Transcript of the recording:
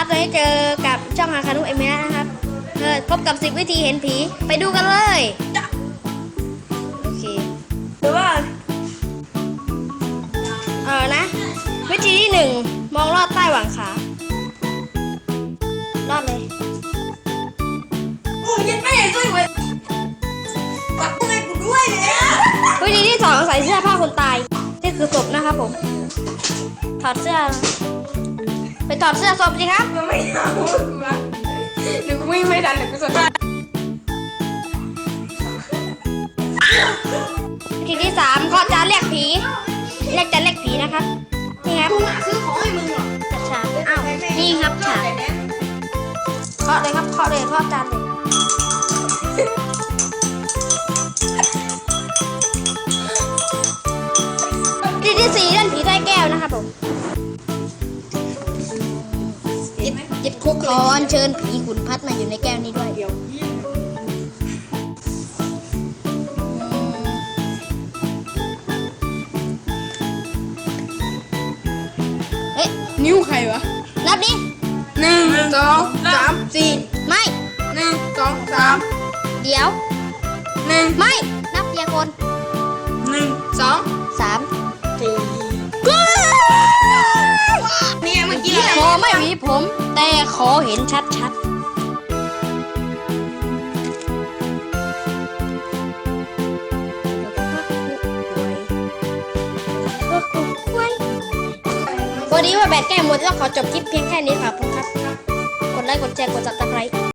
ครับตอนนี้เจอกับช่องฮาคานุเอเมะนะครับเออพบกับ10วิธีเห็นผีไปดูกันเลยโอเคหรือว่าเออนะ วิธีที่หนึ่งมองลอดใต้หว่างขาลอดเลยโอ้ยยังไม่เห็นด้วยเว้ยปักอะไรกูด้วยเนี่ยวิธีที่สองใส่เสื้อผ้าคนตายนี่คือศพนะครับผมถอดเสื้อ ไปถอดเสื้อศพสิครับ มันไม่เอากูละหรือกูวิ่งไม่ทันหรือกูสนใจวิธีที่สามเคาะจานเรียกผีเรียกจานเรียกผีนะครับ นี่ครับกูหาซื้อของให้มึงเหรอจัดฉากอ้าวนี่ครับฉากเคาะเลยครับเคาะเลยเคาะจานเลยวิธีที่สี่เล่นผีใต้แก้วนะครับผม ยิบหยิบคุกคอนเชิญผีขุนพัดมาอยู่ในแก้วนี้ด้วยเดี๋ยวเฮ้ยนิ้วใครวะนับดิหนึ่งสองสามสี่ไม่หนึ่งสองสามเดี๋ยวหนึ่งไม่นับเดียวคนหนึ่งสองสาม ขอเห็นชัดๆวันนี้ว่าแบตแก้หมดแล้วขอจบคลิปเพียงแค่นี้ครับผมครับ กดไลค์ กดแชร์ กดจับสไครต์